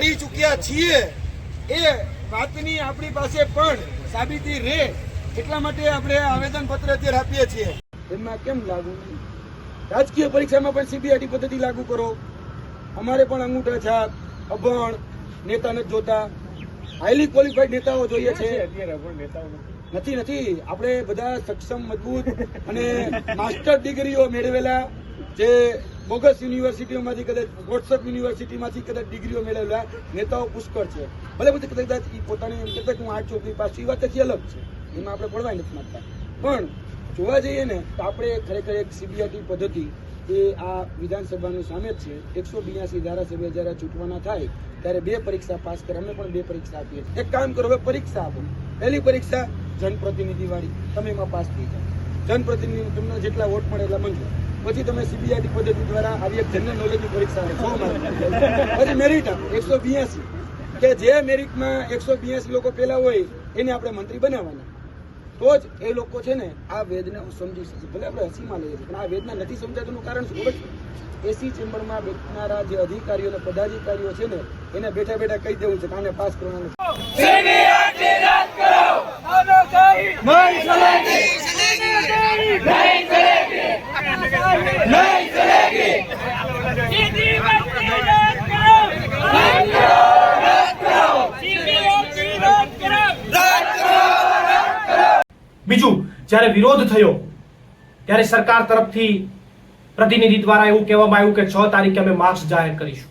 કરી ચૂક્યા છીએ. એ વાતની આપણી પાસે પણ સાબિતી રહે. એટલા માટે આપણે આવેદન પત્ર અત્યારે આપીએ છીએ. એમાં કેમ લાગુ? રાજકીય પરીક્ષામાં પણ સીબીઆઈટી પદ્ધતિ લાગુ કરો. અમારે પણ અંગૂઠા છાપ અભણ નેતા નથી જોતા. હાઈલી ક્વોલિફાઈડ નેતાઓ જોઈએ છે. નથી નથી. આપણે બધા સક્ષમ મજબૂત અને માસ્ટર ડિગ્રીઓ મેળવેલા જે બોગસ યુનિવર્સિટીઓમાંથી કદાચ વોટ્સઅપ યુનિવર્સિટીમાંથી કદાચ ડિગ્રીઓ મેળવેલા નેતાઓ પુષ્કળ છે. ભલે બધી કદાચ એ પોતાની એમ કહેતા હું આઠ ચોકડી પાસ એ વાત આખી અલગ છે. એમાં આપણે પડવા નથી માંગતા પણ જોવા જઈએ ને, તો આપણે ખરેખર એક સીબીઆઈટી પદ્ધતિ એ આ વિધાનસભાનું સામે જ છે. એકસો બ્યાસી ધારાસભ્ય જ્યારે ચૂંટવાના થાય, ત્યારે બે પરીક્ષા પાસ કરે. અમે પણ બે પરીક્ષા આપીએ છીએ. એક કામ કરો, હવે પરીક્ષા આપો. પહેલી પરીક્ષા જનપ્રતિનિધિવાળી. તમે એમાં પાસ થઈ જાઓ. જનપ્રતિનિધિ તમને જેટલા વોટ મળે એટલા મંજૂર. પછી તમે સીબીઆઈ પદ્ધતિ દ્વારા આવી એક જનરલ નોલેજની પરીક્ષા માર્ક. પછી મેરિટ એકસો બ્યાસી. કે જે મેરિટમાં એકસો બ્યાસી લોકો પેલા હોય, એને આપણે મંત્રી બનાવવાના. તો જ એ લોકો છે ને આ વેદને સમજી શકશે ભલે આપણે હસીમાં લઈએ પણ આ વેદના નથી સમજાતું, કારણ શું ખબર એસી ચેમ્બરમાં બેઠનારા જે અધિકારીઓ અને પદાધિકારીઓ છે ને, એને બેઠા બેઠા કહી દેવું છે કે આને પાસ કરવાનું સીધી ભરતી રદ કરો રદ કરો સીબીઆઈસી રદ કરો બીજું, જ્યારે વિરોધ થયો, ત્યારે સરકાર તરફથી પ્રતિનિધિ દ્વારા એવું કહેવામાં આવ્યું કે છ તારીખે અમે માર્ક્સ જાહેર કરીશું.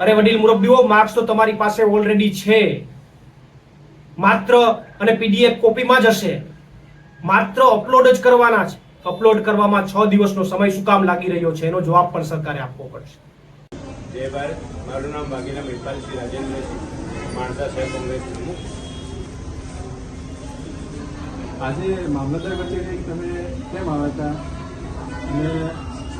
અરે વડીલ મુરબ્બીઓ, માર્ક્સ તો તમારી પાસે ઓલરેડી છે. માત્ર અને પીડીએફ કોપીમાં જ હશે. માત્ર અપલોડ જ કરવાના છે. અપલોડ કરવામાં છ દિવસનો સમય શું કામ લાગી રહ્યો છે? એનો જવાબ પણ સરકારે આપવો પડશે. જય ભારત. મારું નામ ભાગીરામ મહિપાલ શ્રી રાજેન્દ્ર માણસા સાહેબ કોંગ્રેસ પ્રમુખ. આજે મામલતદાર કચેરી તમે કેમ આવ્યા હતા? અને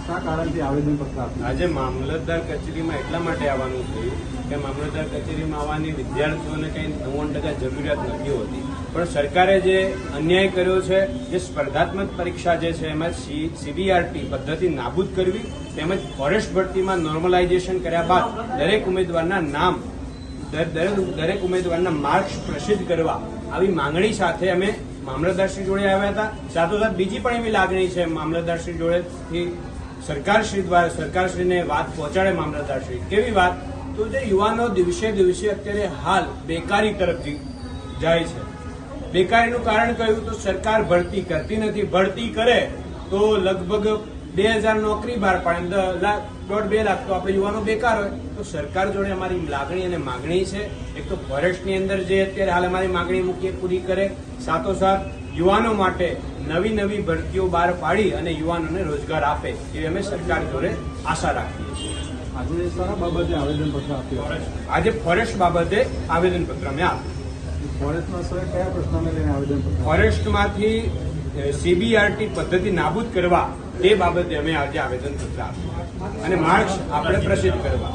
શા કારણથી આવેદનપત્ર આપ્યું? આજે મામલતદાર કચેરીમાં એટલા માટે આવવાનું થયું કે મામલતદાર કચેરીમાં આવવાની વિદ્યાર્થીઓને કંઈ નવ્વાણું ટકા જરૂરિયાત નથી હોતી. પણ સરકારે જે અન્યાય કર્યો છે, જે સ્પર્ધાત્મક પરીક્ષા જે છે, એમાં સીબીઆરટી પદ્ધતિ નાબૂદ કરવી, તેમજ ફોરેસ્ટ ભરતીમાં નોર્મલાઇઝેશન કર્યા બાદ દરેક ઉમેદવારના નામ, દર- દરેક દરેક ઉમેદવારના માર્ક્સ પ્રસિદ્ધ કરવા આવી માંગણી સાથે અમે મામલતદારશ્રી જોડે આવ્યા હતા. સાથોસાથ બીજી પણ એવી લાગણી છે મામલતદારશ્રી જોડેથી સરકારશ્રી દ્વારા સરકારશ્રીને વાત પહોંચાડે મામલતદારશ્રી. કેવી વાત? તો જે યુવાનો દિવસે દિવસે અત્યારે હાલ બેકારી તરફ જાય છે. બેકારીનું કારણ કહ્યું તો સરકાર ભરતી કરતી નથી. ભરતી કરે તો લગભગ બે હજાર નોકરી બહાર પાડે લાખ દોઢ બે લાખ તો આપણે યુવાનો બેકાર હોય. તો સરકાર જોડે અમારી લાગણી અને માગણી છે. એક તો ફોરેસ્ટની અંદર જે અત્યારે હાલ અમારી માગણી મૂકીએ પૂરી કરે. સાથોસાથ યુવાનો માટે નવી નવી ભરતીઓ બહાર પાડી અને યુવાનોને રોજગાર આપે એવી અમે સરકાર જોડે આશા રાખીએ છીએ. આજે સારા બાબતે આવેદનપત્ર આપ્યું? આજે ફોરેસ્ટ બાબતે આવેદનપત્ર અમે આપ્યું. ફોરેસ્ટમાં સર કયા પ્રશ્નને લઈને આવેદનપત્ર? ફોરેસ્ટમાંથી સીબીઆરટી પદ્ધતિ નાબૂદ કરવા તે બાબતે અમે આજે આવેદનપત્ર આપ્યું અને માર્ક્સ આપણે પ્રસિદ્ધ કરવા.